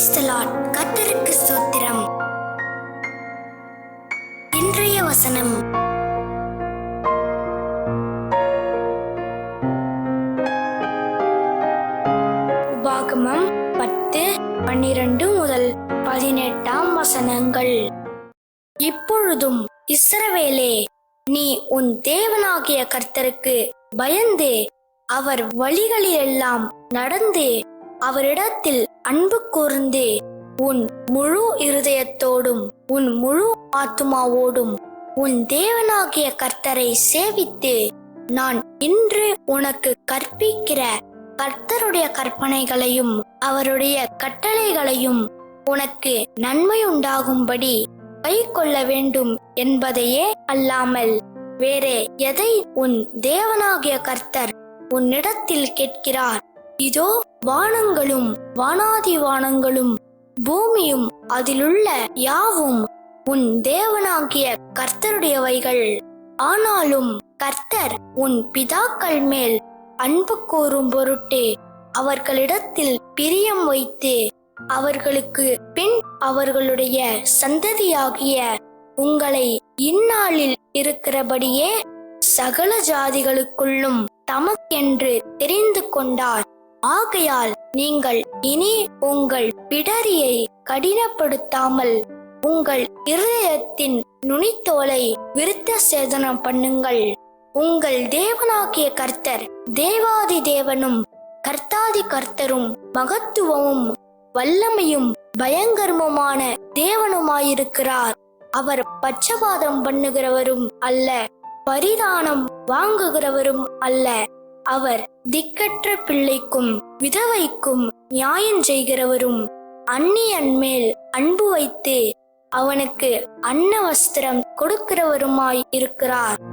கத்தருக்கு சூத்திரம். இன்றைய வசனம். உபாகமம் பத்து பன்னிரண்டு முதல் பதினெட்டாம் வசனங்கள். இப்பொழுதும் இஸ்ரவேலே நீ உன் தேவனாகிய கர்த்தருக்கு பயந்து அவர் வழிகளிலெல்லாம் நடந்து அவரிடத்தில் அன்பு கூர்ந்து உன் முழு இருதயத்தோடும் உன் முழு ஆத்துமாவோடும் உன் தேவனாகிய கர்த்தரை சேவித்து நான் இன்று உனக்கு கற்பிக்கிற கர்த்தருடைய கற்பனைகளையும் அவருடைய கட்டளைகளையும் உனக்கு நன்மையுண்டாகும்படி கை கொள்ள வேண்டும் என்பதையே அல்லாமல் வேறே எதை உன் தேவனாகிய கர்த்தர் உன்னிடத்தில் கேட்கிறார்? இதோ வானங்களும் வானாதி வானங்களும் பூமியும் அதிலுள்ள யாவும் உன் தேவனாகிய கர்த்தருடையவைகள். ஆனாலும் கர்த்தர் உன் பிதாக்கள் மேல் அன்பு கூறும் பொருட்டு அவர்களிடத்தில் பிரியம் வைத்து அவர்களுக்கு பின் அவர்களுடைய சந்ததியாகிய உங்களை இந்நாளில் இருக்கிறபடியே சகல ஜாதிகளுக்குள்ளும் தமக்கென்று தெரிந்து கொண்டார். ஆகையால் நீங்கள் இனி உங்கள் பிடரியை கடினப்படுத்தாமல் உங்கள் இருதயத்தின் நுனித்தோலை விருத்த சேதனம் பண்ணுங்கள். உங்கள் தேவனாகிய கர்த்தர் தேவாதி தேவனும் கர்த்தாதி கர்த்தரும் மகத்துவமும் வல்லமையும் பயங்கரமுமான தேவனுமாயிருக்கிறார். அவர் பச்சபாதம் பண்ணுகிறவரும் அல்ல பரிதானம் வாங்குகிறவரும் அல்ல. அவர் திக்கற்ற பிள்ளைக்கும் விதவைக்கும் நியாயம் செய்கிறவரும் அந்நியன் மேல் அன்பு வைத்து அவனுக்கு அன்ன வஸ்திரம் கொடுக்கிறவருமாய் இருக்கிறார்.